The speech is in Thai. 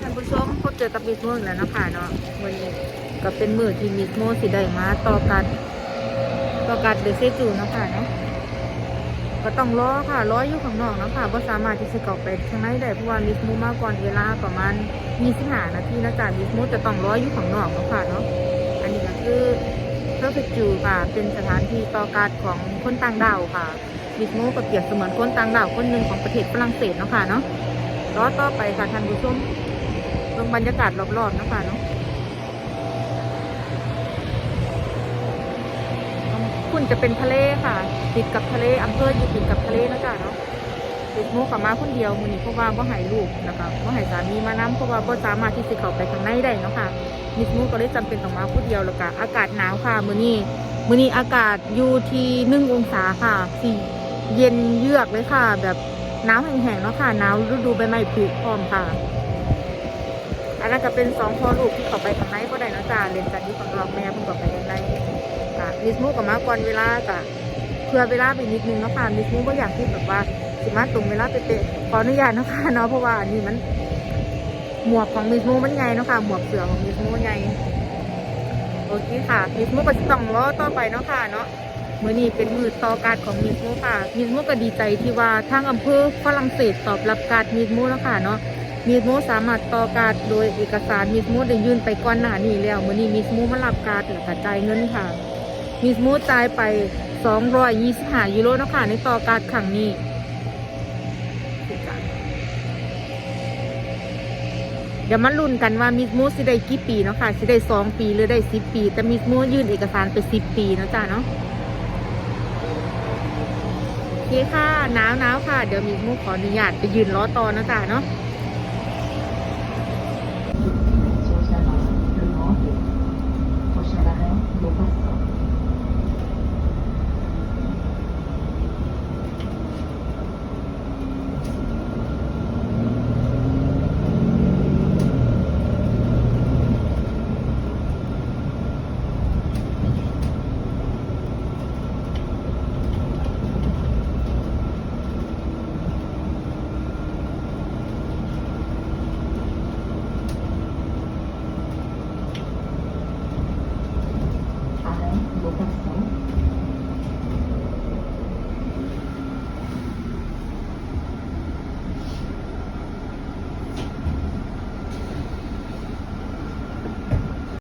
ท่านผู้ชมพบเจอกับมิสโมอีกแล้วนะคะเนาะวันนี้ก็เป็นมือที่มิสโมสิได้มาต่อกันต่อกันเดซจูนะคะเนาะก็ต้องรอค่ะรออยู่ข้างนอกนะคะว่าสามารถที่จะเข้าไปข้างในได้เพราะว่ามิสโมมาก่อนเวลาประมาณ25นาทีนะจ๊ะมิสโมจะต้องรออยู่ข้างนอกนะค่ะเนาะอันนี้ก็คือเพอร์เฟกจูค่ะ เป็นสถานที่ต่อการของคนต่างดาวค่ะมิสโมก็เปรียบเสมือนคนต่างดาวคนหนึ่งของประเทศฝรั่งเศสเนาะค่ะเนาะรอต่อไปค่ะท่านผู้ชม ลงบรรยากาศรอบๆนะคะเนาะคุณจะเป็นทะเลค่ะ ติดกับทะเลอำเภออยู่ติดกับทะเลนะจ๊ะเนาะติดมูกับมาคนเดียวมือนี้เพราะว่าบ่หายลูกนะคะบ่หายสามีมานํเพราะว่าบ่สามารถที่จะเข้าไปข้างในได้เนาะค่ะมิสมูก็เลยจำเป็นต้องมาคนเดียวแล้วก็อากาศหนาวค่ะมือนี้มือนี้อากาศอยู่ที่หนึ่งองศาค่ะสี่เย็นเยือกเลยค่ะ แบบหนาวแห้งๆเนาะค่ะหนาวฤดูใบไม้ผลิพร้อมค่ะ อันนั้นก็เป็นสองพ่อลูกที่เขาไปข้างในก็ได้นะจ้าเรียนกันที่ฝั่งนอกแม่เพิ่งก็ไปข้างในค่ะมิสมูกับมาก่อนเวลาก็เพื่อเวลาไปนิดนึงเนาะค่ะมิสมูก็อยากที่แบบว่าสิมาตรงเวลาเป๊ะๆขออนุญาตเนาะค่ะเนาะเพราะว่าอันนี้มันหมวกของมิสมูมันใหญ่เนาะค่ะหมวกเสือของมิสมูใหญ่โอเคค่ะมิสมูก็จะต้องรอต่อไปเนาะค่ะเนาะมือนี้เป็นมือต่อการของมิสมูค่ะมิสมูก็ดีใจที่ว่าทางอำเภอฝรั่งเศสตอบรับการมิสมูแล้วค่ะเนาะ มิสมูสามารถต่อการโดยเอกสารมิสมูได้ยื่นไปก่อนหน้านี้แล้วมื่อนี้มิสมูมารับการแล้วก็จ่ายเงินค่ะมิสมูจ่ายไป 225ยูโรเนาะคะในต่อการครั้งนี้เดี๋ยวมาลุ้นกันว่ามิสมูสิได้กี่ปีเนาะค่ะสิได้2ปีหรือได้10ปี แต่มิสมูยื่นเอกสารไป10ปีเนาะจ้าเนาะโอเคค่ะหนาวหนาวค่ะ เดี๋ยวมิสมูขออนุญาตไปยืนรอต่อเนาะจ้าเนาะ